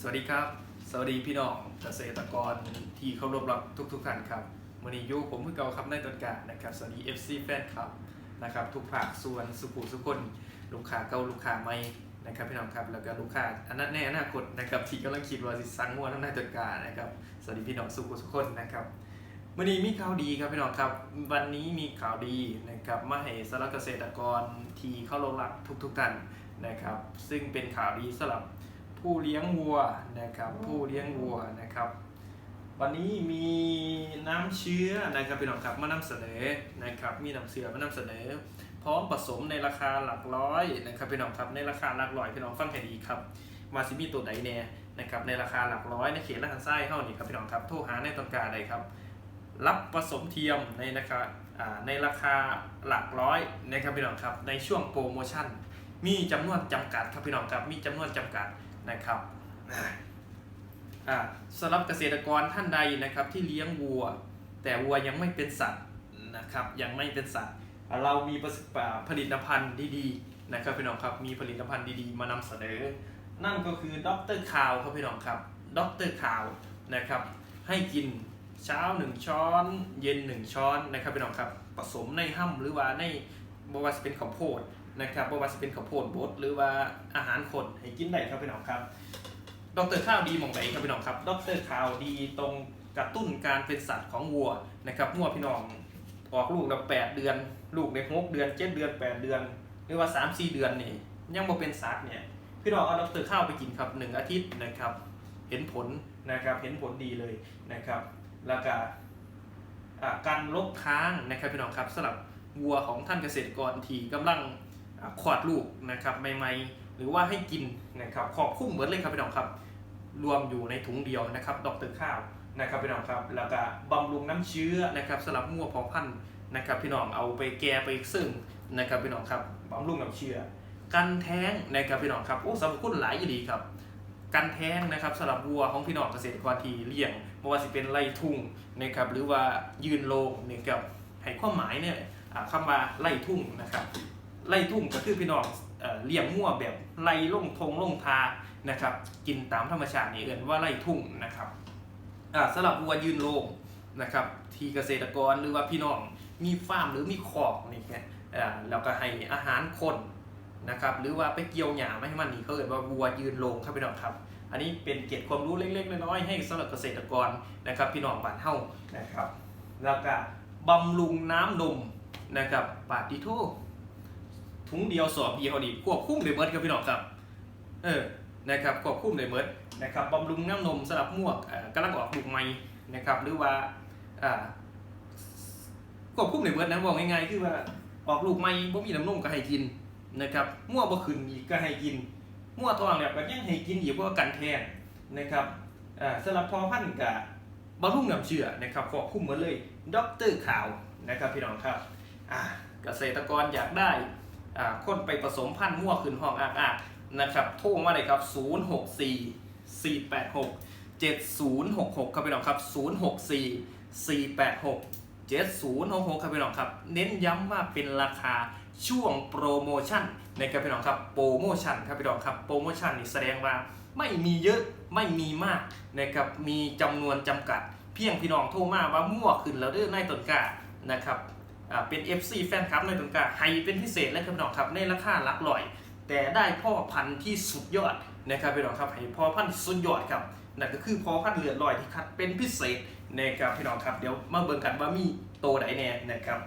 สวัสดีครับ สวัสดีพี่น้องเกษตรกรที่เคารพรักทุกทุกๆท่านครับวันนี้ยูผมเพื่อเกาครับในต้นกานะครับสวัสดี FC แฟนครับนะครับ ทุกภาคส่วนสุขุสุคนลูกค้าเก่าลูกค้าใหม่นะครับพี่น้องครับแล้วก็ลูกค้าอันนั้นแน่อนาคตนะครับที่กำลังคิดว่าสิสั่งงัวทั้งในต้นกานะครับสวัสดีพี่น้องสุขุสุคนนะครับวันนี้มีข่าวดีครับพี่น้องครับ วันนี้มีข่าวดีนะครับมาให้สำหรับเกษตรกรที่เข้าลงรักทุกๆท่านนะครับ ซึ่งเป็นข่าวดีสำหรับ ผู้เลี้ยงวัวนะครับผู้เลี้ยงวัวนะครับ วันนี้มีน้ำเชื้อนะครับพี่น้องครับมานำเสนอนะครับ มีน้ำเชื้อมานำเสนอ พร้อมผสมในราคาหลักร้อยนะครับพี่น้องครับในราคาหลักร้อยพี่น้องฟังให้ดีครับมาซิมีตัวใดแน่นะครับในราคาหลักร้อยในเขตละหันไส้เท่านี้ครับพี่น้องครับโทรหาในต้นกาใดครับ รับผสมเทียมในราคาอ่าในราคาหลักร้อยนะครับพี่น้องครับในช่วงโปรโมชั่น มีจำนวนจำกัดครับพี่น้องครับมีจำนวนจำกัด นะครับอ่าสำหรับเกษตรกรท่านใดนะครับที่เลี้ยงวัว แต่วัวยังไม่เป็นสัตว์นะครับยังไม่เป็นสัตว์ เรามีประสิทธิอ่าผลิตภัณฑ์ดีๆนะครับพี่น้องครับมีผลิตภัณฑ์ดีๆ มานำเสนอ นั่นก็คือดรคาวครับพี่น้องครับดรคาวนะครับให้กินเช้า 1 ช้อน เย็น 1 ช้อนนะครับพี่น้องครับผสมในห้ำหรือว่าในบว่าจะเป็นข้าวโพด นะครับบว่าจะเป็นข้าวโพดบดหรือว่าอาหารคนให้กินได้ครับพี่น้องครับดรข้าวดีมองไหนครับพี่น้องครับดรข้าวดีตรงกระตุ้นการเป็นสัตว์ของวัวนะครับวัวพี่น้องออกลูกแล้วแปดเดือน ลูกในหกเดือนเจ็ดเดือนแปดเดือน หรือว่าสามสี่เดือนนี่ยังบ่เป็นสัตว์เนี่ยพี่น้องเอาดรข้าวไปกินครับหนึ่งอาทิตย์นะครับ เห็นผลนะครับเห็นผลดีเลยนะครับแล้วก็อ่าการลบค้างนะครับพี่น้องครับสำหรับวัวของท่านเกษตรกรที่กำลัง คลอดลูกนะครับใหม่ๆ หรือว่าให้กินนะครับขอบคุ้มเหมือนเลยครับพี่น้องครับ รวมอยู่ในถุงเดียวนะครับดรข้าวนะครับพี่น้องครับแล้วก็บำรุงน้ำเชื้อนะครับสำหรับงัวพอพันธุ์นะครับพี่น้องเอาไปแก่ไปซึ่งนะครับพี่น้องครับบำรุงน้ำเชื้อกันแท้งนะครับพี่น้องครับโอ้สรรพคุณหลายอยู่ดีครับกันแท้งนะครับสำหรับวัวของพี่น้องเกษตรกรที่เลี้ยงไม่ว่าสิเป็นไร่ทุ่งนะครับหรือว่ายืนโลงนะครับให้ความหมายเนี่ยคำว่าไร่ทุ่งนะครับ ไร่ทุ่งก็คือพี่น้องเลี้ยงงัวแบบไร่ล่งทงล่งทานะครับ กินตามธรรมชาตินี่เอ่นว่าไร่ทุ่งนะครับอ่าสำหรับวัวยืนโลงนะครับ ที่เกษตรกรหรือว่าพี่น้องมีฟาร์มหรือมีคอกนี่แค่อ่าแล้วก็ให้อาหารคนนะครับ หรือว่าไปเกี่ยวหญ้าไม่ให้มันนี่เขาเรียกว่าวัวยืนลงครับพี่น้องครับ อันนี้เป็นเกร็ดความรู้เล็กๆน้อยๆให้สำหรับเกษตรกรนะครับ พี่น้องบ้านเฮานะครับ แล้วก็บำรุงน้ำนมนะครับปาติโท ถุงเดียวสอบเดียวนี่ควบคุมเลยเมิดครับพี่น้องครับเออนะครับควบคุมเลยเมิดนะครับบำรุงน้ำนมสำหรับมวกกำลังออกลูกใหม่นะครับหรือว่าอ่าควบคุมเลยเมิดนะบอกง่ายๆคือว่าออกลูกใหม่บ่มีน้ำนมก็ให้กินนะครับมั่วบ่ขึ้นอีกก็ให้กินมั่วทองเนี่ยก็ยังให้กินอีกเพราะว่ากันแทนนะครับอ่าสำหรับพอพันธุ์กับบำรุงน้ำเชื่อนะครับขอบคุ้มมือนเลยด็อกเตอร์ข่าวนะครับพี่น้องครับอ่าเกษตรกรอยากได้ คนไปผสมพันธุ์มั่วขึ้นห้องอากาศนะครับโทรมาเลยครับ 064 486 7066 ครับพี่น้องครับ 064 486 7066 ครับพี่น้องครับ เน้นย้ำว่าเป็นราคาช่วงโปรโมชั่นนะครับพี่น้องครับโปรโมชั่นครับพี่น้องครับโปรโมชั่นนี่แสดงว่าไม่มีเยอะไม่มีมากนะครับมีจำนวนจำกัด เพียงพี่น้องโทรมาว่ามั่วขึ้นแล้วเด้อในต้นกานะครับ เป็น FC แฟนคลับในต้นกลาให้เป็นพิเศษและครับพี่น้องครับในราคาหลักร้อย แต่ได้พ่อพันธุ์ที่สุดยอดนะครับพี่น้องครับให้พ่อพันธุ์สุดยอดครับนั่นก็คือพ่อพันธุ์เหลือดลอยที่คัดเป็นพิเศษนะครับพี่น้องครับเดี๋ยวมาเบิ่งกันว่ามีโตไหนแน่นะครับ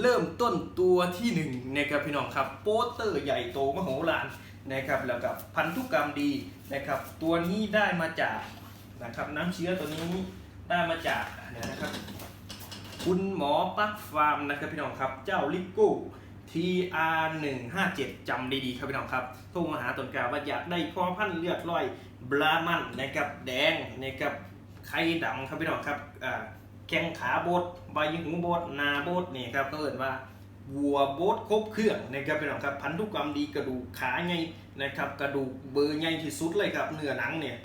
เริ่มต้นตัวที่หนึ่งนะครับพี่น้องครับโปสเตอร์ใหญ่โตมโหฬารนะครับแล้วกับพันธุกรรมดีนะครับ ตัวนี้ได้มาจากนะครับน้ำเชื้อตัวนี้ได้มาจากเดี๋ยนะครับ คุณหมอปักฟาร์มนะครับพี่น้องครับ เจ้าลิโก้ TR157 จำดีๆครับพี่น้องครับโทรมาหาตนกาว่าอยากได้พ่อพันธุ์เลือดลอยบรามันนะครับแดงนะครับไข่ดำครับพี่น้องครับแข้งขาโบดใบหูโบดนาโบดนี่ครับก็เอินว่าวัวโบดครบเครื่องนะครับพี่น้องครับพันธุกรรมดีกระดูกขาใหญ่นะครับกระดูกเบอร์ใหญ่ที่สุดเลยครับเนื้อหนังเนี่ย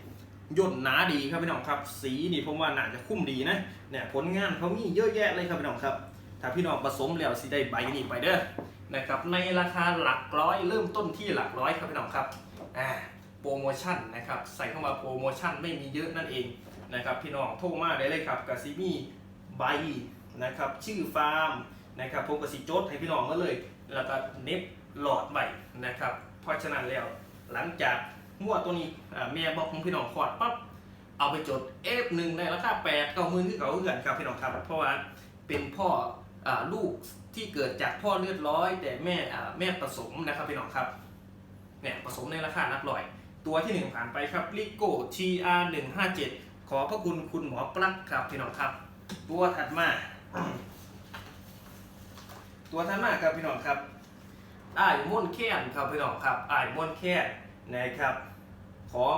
ย่นหนาดีครับพี่น้องครับ สีนี่ผมว่าน่าจะคุ้มดีนะเนี่ยผลงานเขามีเยอะแยะเลยครับพี่น้องครับ ถ้าพี่น้องผสมแล้วสิได้ใบนี้ไปเด้อนะครับในราคาหลักร้อยเริ่มต้นที่หลักร้อยครับพี่น้องครับอ่าโปรโมชั่นนะครับใส่เข้ามาโปรโมชั่นไม่มีเยอะนั่นเองนะครับพี่น้องโทรมาได้เลยครับกับซีมีใบนะครับชื่อฟาร์มนะครับผมกับสิโจทให้พี่น้องมาเลย แล้วก็เน็บหลอดใบนะครับเพราะฉะนั้นแล้วหลังจาก มั่วตัวนี้แม่บอกของพี่น้องขอดปั๊บเอาไปจด F1 ในราคา8 9หมื่นที่เขาเหือนครับพี่น้องครับ เพราะว่าเป็นพ่ออลูกที่เกิดจากพ่อเลือดร้อย แต่แม่แม่ผสมนะครับพี่น้องครับเนี่ยผสมในราคาหลักร้อย ตัวที่หนึ่งผ่านไปครับลิโก้ TR 1 5 7ขอพระคุณคุณหมอปลั๊กครับพี่น้องครับ ตัวถัดมา ตัวถัดมาครับพี่น้องครับอ้ายม่วนแค้นครับพี่น้องครับอ้ายม่วนแค้นนะครับ ของ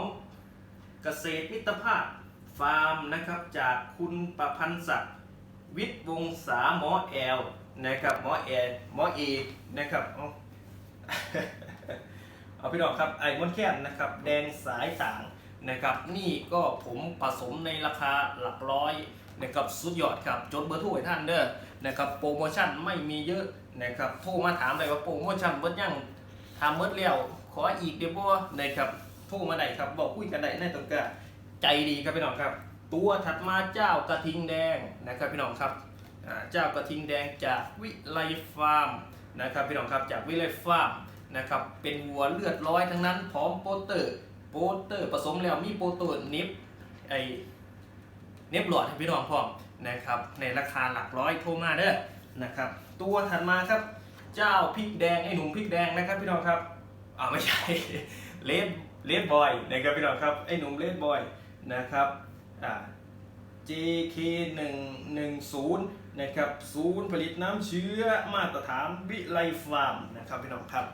เกษตรมิตรภาพฟาร์มนะครับ จากคุณประพันธ์ศักดิ์วิทย์วงศาหมอแอลนะครับหมอแอลหมอเอกนะครับเอาพี่น้องครับไอ้มอนแคนนะครับ แดงสายต่างนะครับ นี่ก็ผมผสมในราคาหลักร้อยนะครับสุดยอดครับจดเบอร์โทรให้ท่านเด้อนะครับโปรโมชั่นไม่มีเยอะนะครับโทรมาถามเลยว่าโปรโมชั่นเบิดยังทำเบิดแล้วขออีกเดี๋ยวบ่นะครับ โทรมาได้ครับบอกคุยกันได้ในตรงกลาใจดีครับพี่น้องครับ ตัวถัดมาเจ้ากระทิงแดงนะครับพี่น้องครับเจ้ากระทิงแดงจากวิไลฟาร์มนะครับพี่น้องครับจากวิไลฟาร์มนะครับเป็นวัวเลือดร้อยทั้งนั้นพร้อมโปเตอร์โปเตอร์ผสมแล้วมีโปเตอร์น็บไอเน็บหลอดให้พี่น้องพร้อมนะครับในราคาหลักร้อยโทรมาเด้อนะครับตัวถัดมาครับเจ้าพริกแดงไอหนุ่มพริกแดงนะครับพี่น้องครับอ่าไม่ใช่ เลดเลดบอยนะครับพี่น้องครับไอ้หนุ่มเลดบอยนะครับอ่า JK 1 1 0นะครับศูนย์ผลิตน้ำเชื้อมาตรฐานวิไลฟาร์มนะครับพี่น้องครับ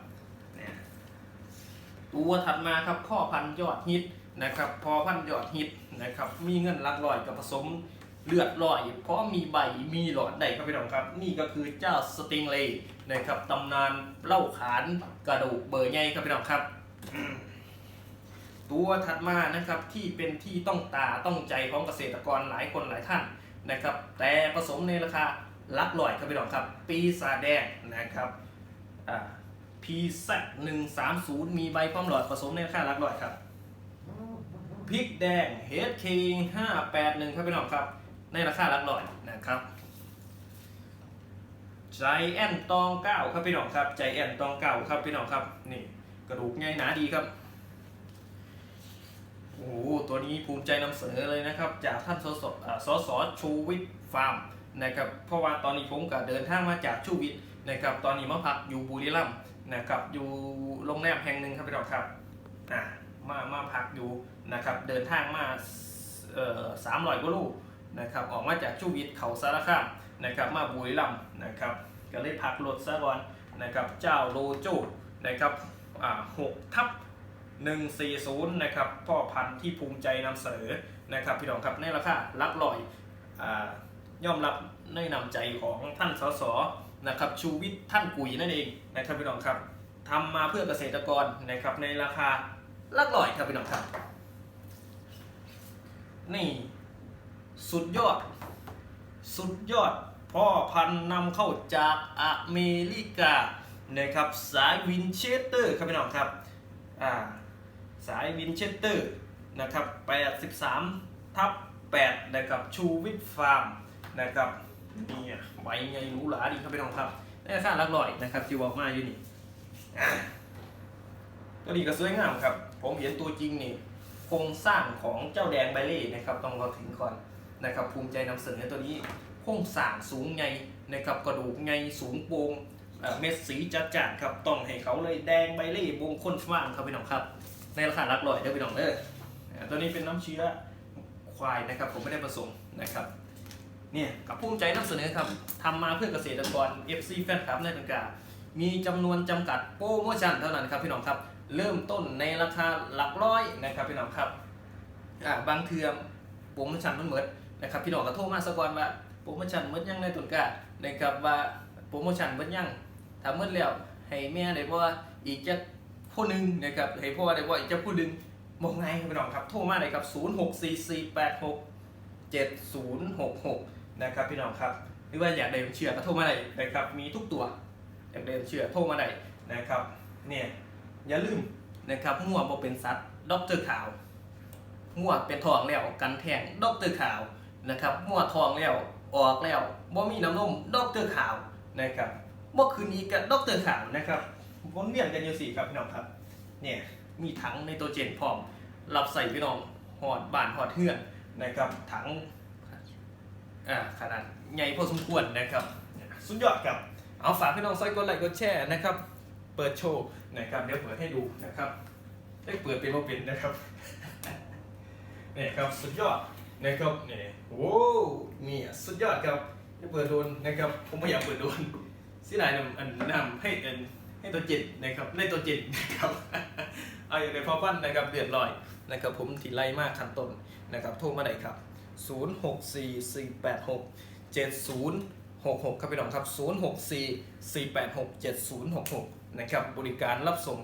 เนี่ยตัวถัดมาครับพ่อพันยอดฮิตนะครับพอพันยอดฮิตนะครับมีเงินลักร้อยกับผสมเลือดลอยเพราะมีใบมีหลอดได้ครับพี่น้องครับ นี่ก็คือเจ้าสติงเลย์นะครับตำนานเล่าขานกระดูกเบอร์ใหญ่ครับพี่น้องครับ ตัวถัดมานะครับที่เป็นที่ต้องตาต้องใจของเกษตรกรหลายคนหลายท่านนะครับ แต่ผสมในราคาลักร้อยครับพี่น้องครับ ปีศาจแดงนะครับอ่งสา PZ 1 3 0มีใบพร้อมหลอดผสมในราคาลักร้อยครับพริกแดง HK 581ครับพี่น้องครับ ในราคาลักร้อยนะครับใจแอนตองเก้าครับพี่น้องครับใจแอนตองเก้าครับพี่น้องครับนี่ กระดูกใหญ่หนาดีครับ โอ้โห ตัวนี้ภูมิใจนำเสนอเลยนะครับ จากท่านสสอ่าสสชูวิทย์ฟาร์มนะครับ เพราะว่าตอนนี้ผมก็เดินทางมาจากชูวิทย์นะครับ ตอนนี้มาพักอยู่บุรีรัมย์นะครับ อยู่โรงแรมแห่งหนึ่งครับพี่น้องครับอ่ามามาพักอยู่นะครับ เดินทางมาเอ่อสามร้อยกว่าโลนะครับ ออกมาจากชูวิทย์เขาสารคามนะครับ มาบุรีรัมย์นะครับ ก็เลยพักรถซะก่อนนะครับ เจ้าโลโจนะครับ หกทับ140นะครับพ่อพันธุ์ที่ภูมิใจนำเสนอนะครับพี่น้องครับในราคาหลักร้อยอย่อมรับในนำใจของท่านสสนะครับชูวิทย์ท่านกุยนั่นเองนะครับพี่น้องครับทำมาเพื่อเกษตรกรนะครับในราคาลักร้อยครับพี่น้องครับ นี่สุดยอด สุดยอดพ่อพันธุ์นำเข้าจากอเมริกา นะครับสายวินเชสเตอร์ครับพี่น้องครับอ่าสายวินเชสเตอร์นะครับ83ทับ8นะครับชูวิทฟาร์มนะครับนี่ใบใหญ่หรูหราดีครับพี่น้องครับได้ค่าหลักร้อยนะครับที่บอกมาอยู่นี่ตัวนี้ก็สวยงามครับ ผมเห็นตัวจริงนี่โครงสร้างของเจ้าแดงไบเล่นะครับต้องเราถึงก่อนนะครับภูมิใจนำเสนอตัวนี้โครงสร้างสูงไงนะครับกระดูกไงสูงโปร่ง เม็ดสีจัดจ้านครับต้องให้เขาเลยแดงไบเล่วงค้นฟ้างครับพี่น้องครับ ในราคาหลักร้อยเด้อพี่น้องเด้ออตัวนี้เป็นน้ำเชื้อควายนะครับผมไม่ได้ผสมนะครับเนี่ยกับภูมิใจนำเสนอครับทำมาเพื่อเกษตรกร FC แฟนคลับในต่างๆมีจำนวนจำกัดโปรโมชั่นเท่านั้นครับพี่น้องครับเริ่มต้นในราคาหลักร้อยนะครับพี่น้องครับอ่าบางเทือมโปรโมชั่นมันเหมือนนะครับพี่น้องก็โทรมาสักวนว่าโปรโมชั่นเหมือนยังในตุนกานะครับว่าโปรโมชั่นเหมือนยัง ถ้าเมือนแล้วให้แม่ได้ว่าอีกจะผู้หนึ่งนะครับให้พ่อได้ว่าอีกจะผู้หนึ่งมองไงพี่น้องครับโทรมาเลยครับ 064486 7066 นะครับพี่น้องครับหรือว่าอยากได้น้ำเชื่อก็โทรมาได้นะครับ มีทุกตัวอยากได้น้ำเชื่อโทรมาได้นะครับเนี่ยอย่าลืมนะครับงัวบ่เป็นสัตว์ด็อกเตอร์ขาวงัวเป็นทองแล้วกันแทงด็อกเตอร์ขาวนะครับงัวทองแล้วออกแล้วบ่มีน้ำนมด็อกเตอร์ขาวนะครับ เมื่อคืนนี้กับดรขาวนะครับวนเวียนกันอยู่สี่ครับพี่น้องครับ เนี่ยมีถังในตัวเจนพร้อมรับใส่พี่น้องหอดบานหอดเฮือนนะครับถังอ่าขนาดใหญ่พอสมควรนะครับ สุดยอดครับเอาฝากพี่น้องซอยกดไลค์กดแชร์นะครับ เปิดโชว์นะครับเดี๋ยวเปิดให้ดูนะครับได้เปิดเป็นว่าเป็นนะครับนี่ครับสุดยอดนะครับนี่โอ้นี่สุดยอดครับได้เปิดโดนนะครับผมไม่อยากเปิดโดน สิไหนนำอันนำให้อันให้ตัวจ็ดนะครับในตัวจ็ดนะครับเอาอย่างไรพอฟันนะครับเดือดร้อยนะครับผมทีไล่มากขั้นต้นนะครับโทรมาได้ครับ 0 6 4 4 8 6 7 0 6 6 ครับพี่น้องครับ 0 6 4 4 8 6 7 0 6 6 นะครับบริการรับส่ง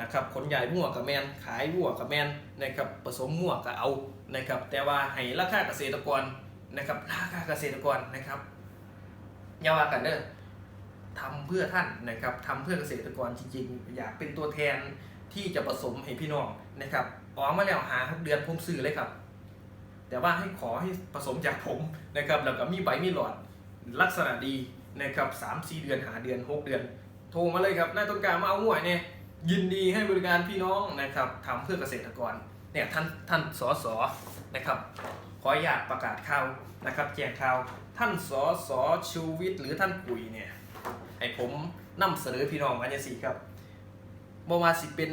นะครับขนใหญ่มั่วกับแมนขายวัวกับแมนนะครับผสมมั่วกับเอานะครับแต่ว่าให้ราคาเกษตรกรนะครับราคาเกษตรกรนะครับอย่าว่ากันเด้อ ทำเพื่อท่านนะครับทำเพื่อเกษตรกรจริงๆ อยากเป็นตัวแทนที่จะผสมให้พี่น้องนะครับออกมาแล้วหาหกเดือนผมซื้อเลยครับ แต่ว่าให้ขอให้ผสมจากผมนะครับแล้วก็มีใบมีหลอดลักษณะดีนะครับสามสี่เดือนหาเดือนหกเดือน โทรมาเลยครับน่าต้องการมาเอาหวยเนี่ยยินดีให้บริการพี่น้องนะครับทำเพื่อเกษตรกรเนี่ยท่านท่านสสนะครับขออนุญาตประกาศข่าวนะครับแจ้งข่าวท่านสสชูวิทย์หรือท่านปุ๋ยเนี่ย ให้ผมนำเสนอพี่น้องมาเนี่ยสิครับบ่ว่าสิเป็น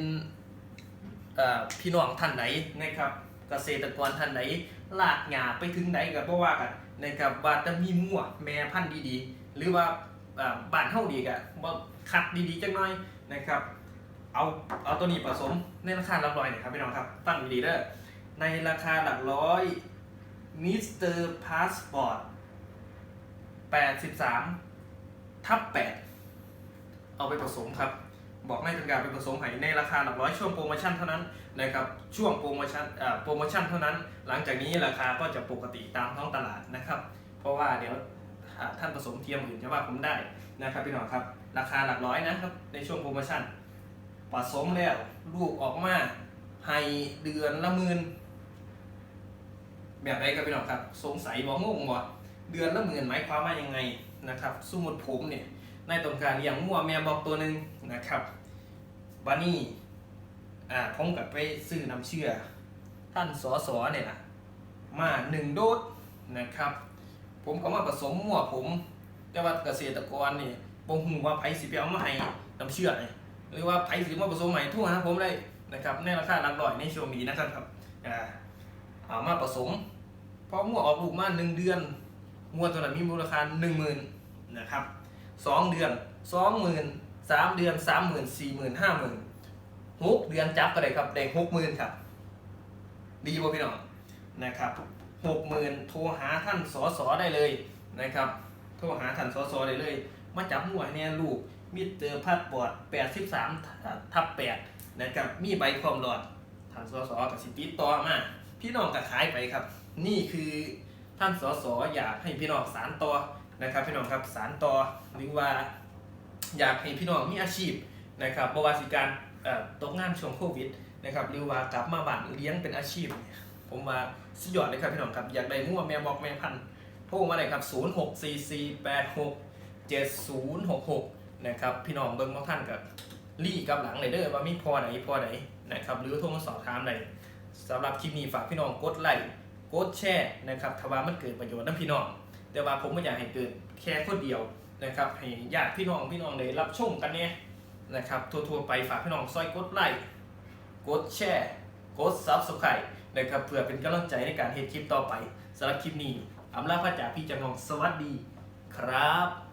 พี่น้องท่านไหนนะครับ เกษตรกรท่านไหนลากหญ้าไปถึงไหนก็บ่ว่ากันนะครับว่าจะมีมั่วแม่พันธุ์ดีๆ หรือว่าบ้านเฮาดีกะบ่คัดดีๆจังหน่อยนะครับ เอาเอาตัวนี้ผสมในราคาหลักร้อยนะครับพี่น้องครับฟังดีเด้อในราคาหลักร้อยมิสเตอร์พาสปอร์ต83 ทับ8เอาไปผสมครับ บอกในเป็นการไปผสมให้ในราคาหลักร้อยช่วงโปรโมชั่นเท่านั้นนะครับช่วงโปรโมชั่นเอ่อโปรโมชั่นเท่านั้น หลังจากนี้ราคาก็จะปกติตามท้องตลาดนะครับ เพราะว่าเดี๋ยวท่านผสมเทียมอื่นจะว่าผมได้นะครับพี่น้องครับ ราคาหลักร้อยนะครับในช่วงโปรโมชั่นผสมแล้วลูกออกมาให้เดือนละหมื่นแบบไรครับพี่น้องครับ สงสัยบ่งงบ่ เดือนละหมื่นหมายความว่ายังไงนะครับ สมมติผมเนี่ยในต้องการเลี้ยงงัวแม่บอกตัวหนึ่งนะครับวันนี้อ่าผมกับไปซื้อน้ำเชื่อ ท่านสอสอเนี่ยนะมาหนึ่งโดสนะครับ ผมก็มาผสมมั่วผม แต่ว่าเกษตรกรนี่บ่ฮู้ว่าไผสิไปเอามาให้น้ำเชื่อหรือว่าไผสิมาผสมใหม่ทั่วหาผมเลยนะครับในราคาหลักร้อยในช่วงนี้นะครับครับอ่าเอามาผสมพอมั่วออกลูกมาหนึ่งเดือน มั่วตัวนั้นมีมูลค่าหนึ่งหมื่นนะครับสองเดือนสองหมื่นสามเดือนสามหมื่นสี่หมื่นห้าหมื่นหกเดือนจับก็ได้ครับได้หกหมื่นครับ ดีป่พี่น้องนะครับหกหมื่นโทรหาท่านสอสอได้เลยนะครับโทรหาท่านสอสอได้เลย มาจับหัวให้แน่ลูกมิเตอร์พัดบอร์ด83ทับ8นะครับมีใบความรอดท่านสอสอกับสิติดต่อมาพี่น้องก็ขายไปครับ นี่คือ ท่านสสอยากให้พี่น้องสารต่อนะครับพี่น้องครับสารต่อหรือว่าอยากให้พี่น้องมีอาชีพนะครับบว่าสิการตกงานช่วงโควิดนะครับหรือว่ากลับมาบ้านเลี้ยงเป็นอาชีพ ผมว่าสุดยอดเลยครับพี่น้องครับอยากได้มั่วแม่บอกแม่พันธุ์โทรมาเลยครับ 0 6 4 4 8 6 7066 นะครับพี่น้องเบิ้งบางท่านกับรี่กับหลังเลยเด้อว่ามีพอไหนพอไหนนะครับหรือโทรมาสอบถามใดสำหรับคลิปนี้ฝากพี่น้องกดไลค์ กดแชร์นะครับถ้าว่ามันเกิดประโยชน์นะพี่น้อง แต่ว่าผมไม่อยากให้เกิดแค่คนเดียวนะครับให้ญาติพี่น้องพี่น้องได้รับชมกันเนี่ยนะครับทั่วๆไปฝากพี่น้องซอยกดไลค์กดแชร์กดซับสไครต์นะครับเพื่อเป็นกำลังใจในการเฮ็ดคลิปต่อไปสำหรับคลิปนี้อำลาพระจ่าพี่จำลองสวัสดีครับ